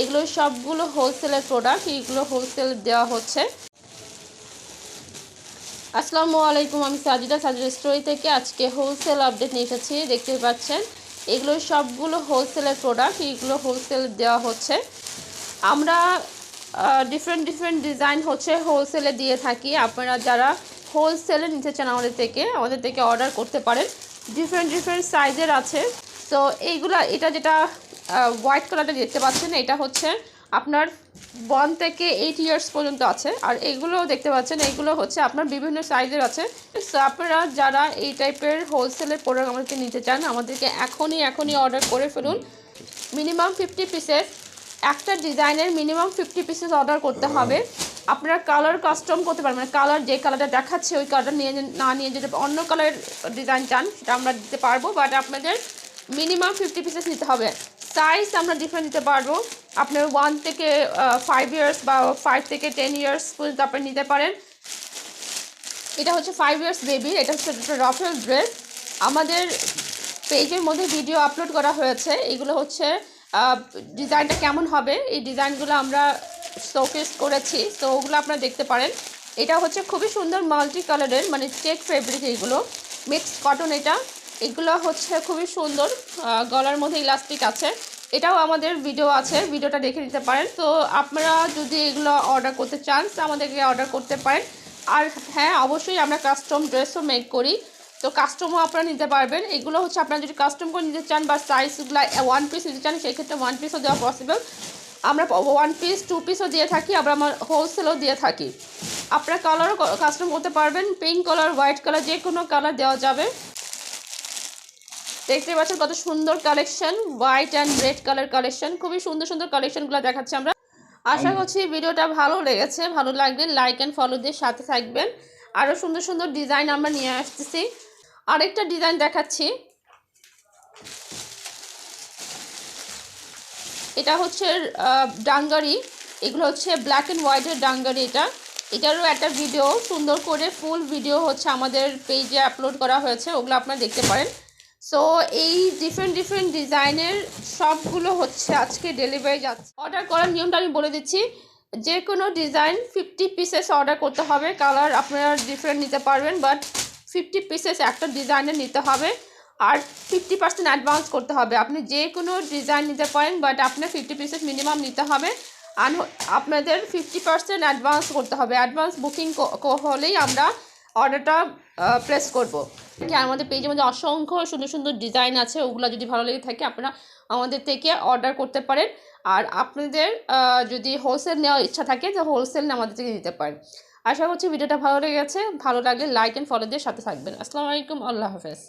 এগুলো সবগুলো হোলসেলের প্রোডাক্ট এগুলো হোলসেল দেওয়া হচ্ছে। আসসালামু আলাইকুম, আমি সাজিদা সাজিদা স্টোরি থেকে আজকে হোলসেল আপডেট নিয়ে এসেছি দেখতে পাচ্ছেন। এগুলো সবগুলো হোলসেলের প্রোডাক্ট এগুলো হোলসেল দেওয়া হচ্ছে। আমরা ডিফারেন্ট ডিফারেন্ট ডিজাইন হচ্ছে হোলসেলে দিয়ে থাকি। আপনারা যারা হোলসেলে নিতে চান আমাদের থেকে আমাদের থেকে অর্ডার করতে পারেন। ডিফারেন্ট ডিফারেন্ট সাইজের আছে। তো এইগুলা, এটা যেটা হোয়াইট কালারটা দেখতে পাচ্ছেন, এটা হচ্ছে আপনার ওয়ান থেকে এইট ইয়ার্স পর্যন্ত আছে। আর এগুলো দেখতে পাচ্ছেন, এগুলো হচ্ছে আপনার বিভিন্ন সাইজের আছে। সো আপনারা যারা এই টাইপের হোলসেলের প্রোডাক্ট আমাদেরকে নিতে চান, আমাদেরকে এখনই এখনই অর্ডার করে ফেলুন। মিনিমাম ফিফটি পিসেস একটা ডিজাইনের মিনিমাম ফিফটি পিসেস অর্ডার করতে হবে। আপনারা কালার কাস্টম করতে পারবেন কালার যে কালারটা দেখাচ্ছে, ওই কালারটা নিয়ে না নিয়ে যদি অন্য কালারের ডিজাইন চান, সেটা আমরা দিতে পারব। বাট আপনাদের মিনিমাম ফিফটি পিসেস নিতে হবে। সাইজ আমরা ডিফারেন্ট দিতে পারব। আপনার ওয়ান থেকে ফাইভ ইয়ার্স বা ফাইভ থেকে টেন ইয়ার্স পর্যন্ত আপনি নিতে পারেন। এটা হচ্ছে ফাইভ ইয়ার্স বেবি এটা হচ্ছে রফেল ড্রেস আমাদের পেজের মধ্যে ভিডিও আপলোড করা হয়েছে। এগুলো হচ্ছে ডিজাইনটা কেমন হবে? এই ডিজাইনগুলো আমরা শোকেস করেছি। তো ওগুলো আপনারা দেখতে পারেন। এটা হচ্ছে খুবই সুন্দর মাল্টি কালারের মানে চেক ফেব্রিক এইগুলো মিক্সড কটন এটা। এগুলো হচ্ছে খুবই সুন্দর গলার মধ্যে ইলাস্টিক আছে। এটাও আমাদের ভিডিও আছে ভিডিওটা দেখে নিতে পারেন। তো আপনারা যদি এগুলো অর্ডার করতে চান আমাদেরকে অর্ডার করতে পারেন। আর হ্যাঁ অবশ্যই আমরা কাস্টম ড্রেসও মেক করি। তো কাস্টমও আপনারা নিতে পারবেন। এগুলো হচ্ছে আপনারা যদি কাস্টম করে নিতে চান বা সাইজগুলো ওয়ান পিস নিতে চান, সেক্ষেত্রে ওয়ান পিসও দেওয়া পসিবল আমরা ওয়ান পিস টু পিসও দিয়ে থাকি আবার আমার হোলসেলও দিয়ে থাকি। আপনারা কালারও কাস্টম করতে পারবেন। পিঙ্ক কালার হোয়াইট কালার যে কোনো কালার দেওয়া যাবে। দেখতে পাচ্ছেন কত সুন্দর collection white and red colour collection খুবই সুন্দর সুন্দর কালেকশনগুলো দেখাচ্ছি আমরা। আশা করছি ভিডিওটা ভালো লেগেছে ভালো লাগলে লাইক অ্যান্ড ফলো দিয়ে সাথে থাকবেন। আরও সুন্দর সুন্দর ডিজাইন আমরা নিয়ে আসতেছি। আরেকটা ডিজাইন দেখাচ্ছি। এটা হচ্ছে ডাঙ্গারি। এগুলো হচ্ছে ব্ল্যাক অ্যান্ড হোয়াইটের ডাঙ্গারি এটা। এটারও একটা ভিডিও সুন্দর করে ফুল ভিডিও হচ্ছে আমাদের পেজে আপলোড করা হয়েছে ওগুলো আপনারা দেখতে পারেন। সো এই ডিফারেন্ট ডিফারেন্ট ডিজাইনের সবগুলো হচ্ছে আজকে ডেলিভারি যাচ্ছে। অর্ডার করার নিয়মটা আমি বলে দিচ্ছি। যে কোনো ডিজাইন ফিফটি পিসেস অর্ডার করতে হবে। কালার আপনারা ডিফারেন্ট নিতে পারবেন বাট ফিফটি পিসেস একটা ডিজাইনের নিতে হবে। আর ফিফটি পার্সেন্ট অ্যাডভান্স করতে হবে। আপনি যে কোনো ডিজাইন নিতে পারেন বাট আপনার ফিফটি পিসেস মিনিমাম নিতে হবে। আর আপনাদের ফিফটি পার্সেন্ট অ্যাডভান্স করতে হবে। অ্যাডভান্স বুকিং হলেই আমরা অর্ডারটা প্রেস করব। কি আমাদের পেজের মধ্যে অসংখ্য সুন্দর সুন্দর ডিজাইন আছে, ওগুলো যদি ভালো লেগে থাকে, আপনারা আমাদের থেকে অর্ডার করতে পারেন। আর আপনাদের যদি হোলসেল নেওয়ার ইচ্ছা থাকে, তো হোলসেল আমাদের থেকে নিতে পারেন। আশা করছি ভিডিওটা ভালো লেগেছে। ভালো লাগলে লাইক অ্যান্ড ফলো দিয়ে সাথে থাকবেন। আসসালামু আলাইকুম, আল্লাহ হাফেজ।